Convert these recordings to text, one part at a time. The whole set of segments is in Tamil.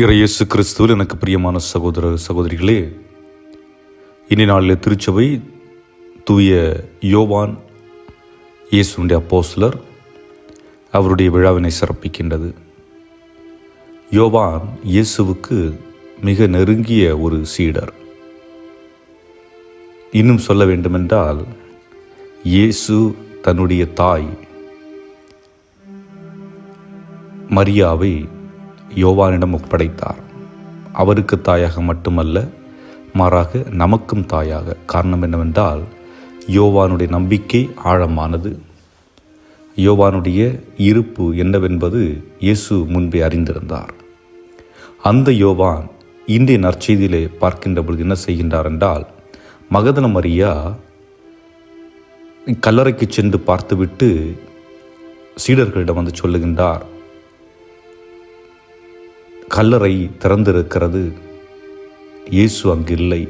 இறையேசு கிறிஸ்துவில் எனக்கு பிரியமான சகோதர சகோதரிகளே இனி நாளில் திருச்சபை தூய யோவான் இயேசுடைய அப்போஸ்லர் அவருடைய விழாவினை சிறப்பிக்கின்றது. யோவான் இயேசுவுக்கு மிக நெருங்கிய ஒரு சீடர். இன்னும் சொல்ல வேண்டுமென்றால் இயேசு தன்னுடைய தாய் மரியாவை யோவானிடம் ஒப்படைத்தார். அவருக்கு தாயாக மட்டுமல்ல மாறாக நமக்கும் தாயாக காரணம் என்னவென்றால் யோவானுடைய நம்பிக்கை ஆழமானது. யோவானுடைய இருப்பு என்னவென்பது இயேசு முன்பே அறிந்திருந்தார். அந்த யோவான் இன்றைய நற்செய்தியிலே பார்க்கின்ற பொழுது என்ன செய்கின்றார் என்றால் மகதன மரியா கல்லறைக்கு சென்று பார்த்துவிட்டு சீடர்களிடம் வந்து சொல்லுகின்றார் கல்லறை திறந்திருக்கிறது. இயேசு அங்கு இல்லை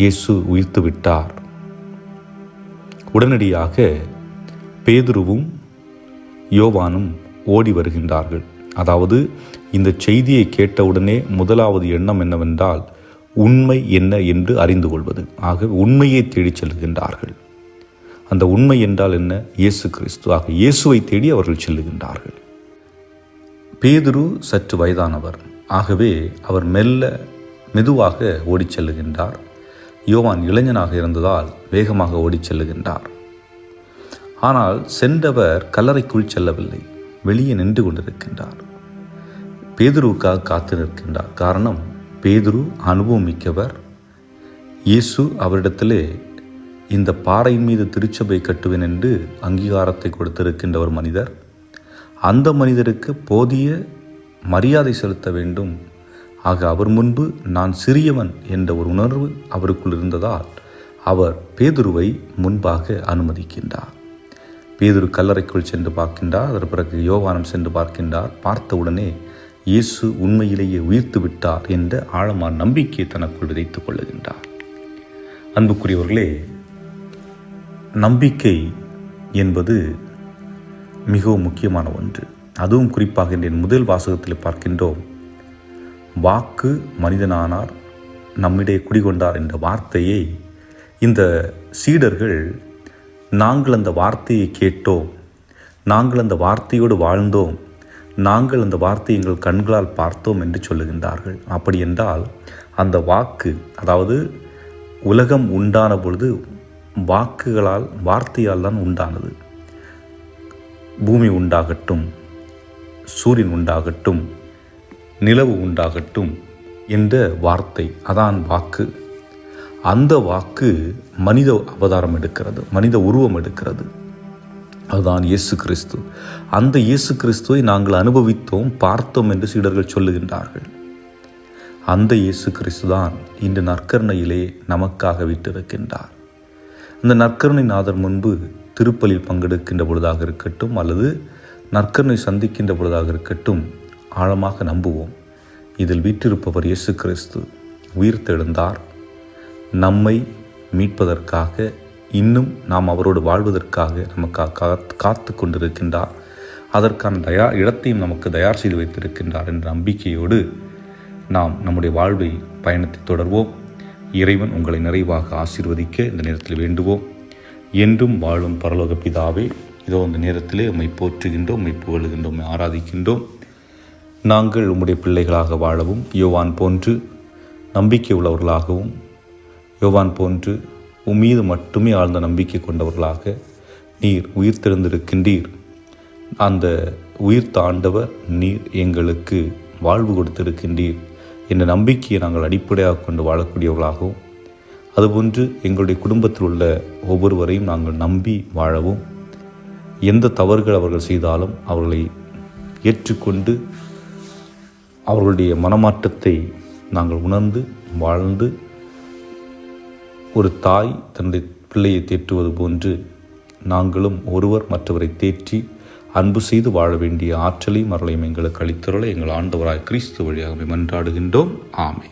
இயேசு உயிர்த்து விட்டார் உடனடியாக பேதுருவும் யோவானும் ஓடி வருகின்றார்கள். அதாவது இந்த செய்தியை கேட்டவுடனே முதலாவது எண்ணம் என்னவென்றால் உண்மை என்ன என்று அறிந்து கொள்வது. ஆக உண்மையை தேடிச் செல்கின்றார்கள். அந்த உண்மை என்றால் என்ன? இயேசு கிறிஸ்து. ஆக இயேசுவை தேடி அவர்கள் செல்லுகின்றார்கள். பேதுரு சற்று வயதானவர். ஆகவே அவர் மெல்ல மெதுவாக ஓடிச் செல்லுகின்றார். யோவான் இளைஞனாக இருந்ததால் வேகமாக ஓடிச் செல்லுகின்றார். ஆனால் சென்றவர் கல்லறைக்குள் செல்லவில்லை. வெளியே நின்று கொண்டிருக்கின்றார். பேதுருவுக்காக காத்து நிற்கின்றார். காரணம் பேதுரு அனுபவம் மிக்கவர். இயேசு அவரிடத்திலே இந்த பாறையின் மீது திருச்சபை கட்டுவேன் என்று அங்கீகாரத்தை கொடுத்திருக்கின்ற ஒரு மனிதர். அந்த மனிதருக்கு போதிய மரியாதை செலுத்த வேண்டும். ஆக அவர் முன்பு நான் சிறியவன் என்ற ஒரு உணர்வு அவருக்குள் இருந்ததால் அவர் பேதுருவை முன்பாக அனுமதிக்கின்றார். பேதுரு கல்லறைக்குள் சென்று பார்க்கின்றார். அதற்கு பிறகு யோவானம் சென்று பார்க்கின்றார். பார்த்தவுடனே இயேசு உண்மையிலேயே உயிர்த்து விட்டார் என்ற ஆழமான நம்பிக்கையை தனக்குள் விதைத்துக் கொள்ளுகின்றார். அன்புக்குரியவர்களே நம்பிக்கை என்பது மிகவும் முக்கியமான ஒன்று. அதுவும் குறிப்பாக என் முதல் வாசகத்தில் பார்க்கின்றோம். வாக்கு மனிதனானார் நம்மிடையே குடிகொண்டார் என்ற வார்த்தையை இந்த சீடர்கள் நாங்கள் அந்த வார்த்தையை கேட்டோம். நாங்கள் அந்த வார்த்தையோடு வாழ்ந்தோம். நாங்கள் அந்த வார்த்தையை எங்கள் கண்களால் பார்த்தோம் என்று சொல்லுகின்றார்கள். அப்படி என்றால் அந்த வாக்கு அதாவது உலகம் உண்டான பொழுது வாக்குகளால் வார்த்தையால் தான் உண்டானது. பூமி உண்டாகட்டும் சூரியன் உண்டாகட்டும் நிலவு உண்டாகட்டும் என்ற வார்த்தை அதான் வாக்கு. அந்த வாக்கு மனித அவதாரம் எடுக்கிறது மனித உருவம் எடுக்கிறது. அதுதான் இயேசு கிறிஸ்து. அந்த இயேசு கிறிஸ்துவை நாங்கள் அனுபவித்தோம் பார்த்தோம் என்று சீடர்கள் சொல்லுகின்றார்கள். அந்த இயேசு கிறிஸ்து தான் இன்று நற்கருணையிலே நமக்காக விட்டிருக்கின்றார். அந்த நற்கருணை நாதர் முன்பு திருப்பலில் பங்கெடுக்கின்ற பொழுதாக இருக்கட்டும் அல்லது நற்கருணை சந்திக்கின்ற பொழுதாக இருக்கட்டும் ஆழமாக நம்புவோம். இதில் வீற்றிருப்பவர் இயேசு கிறிஸ்து உயிர் தெழுந்தார். நம்மை மீட்பதற்காக இன்னும் நாம் அவரோடு வாழ்வதற்காக நமக்காக காத்து கொண்டிருக்கின்றார். அதற்கான தயா இடத்தையும் நமக்கு தயார் செய்து வைத்திருக்கின்றார் என்ற நம்பிக்கையோடு நாம் நம்முடைய வாழ்வை பயணத்தை தொடர்வோம். இறைவன் உங்களை நிறைவாக ஆசீர்வதிக்க இந்த நேரத்தில் வேண்டுவோம். என்றும் வாழும் பரலோக பிதாவே இதோ அந்த நேரத்திலே உம்மை போற்றுகின்றோம் உம்மை புகழுகின்றோம் உம்மை ஆராதிக்கின்றோம். நாங்கள் உம்முடைய பிள்ளைகளாக வாழவும் யோவான் போன்று நம்பிக்கை உள்ளவர்களாகவும் யோவான் போன்று உம் மீது மட்டுமே ஆழ்ந்த நம்பிக்கை கொண்டவர்களாக நீர் உயிர் திறந்திருக்கின்றீர் அந்த உயிர் தாண்டவர் நீர் எங்களுக்கு வாழ்வு கொடுத்திருக்கின்றீர். என்ற நம்பிக்கையை நாங்கள் அடிப்படையாக கொண்டு வாழக்கூடியவர்களாகவும் அதுபோன்று எங்களுடைய குடும்பத்தில் உள்ள ஒவ்வொருவரையும் நாங்கள் நம்பி வாழவும் எந்த தவறுகள் அவர்கள் செய்தாலும் அவர்களை ஏற்றுக்கொண்டு அவர்களுடைய மனமாற்றத்தை நாங்கள் உணர்ந்து வாழ்ந்து ஒரு தாய் தன்னுடைய பிள்ளையை தேற்றுவது போன்று நாங்களும் ஒருவர் மற்றவரை தேற்றி அன்பு செய்து வாழ வேண்டிய ஆற்றலையும் அருளையும் எங்களுக்கு அளித்தருளை எங்கள் ஆண்டவராய் கிறிஸ்து வழியாக மன்றாடுகின்றோம் ஆமை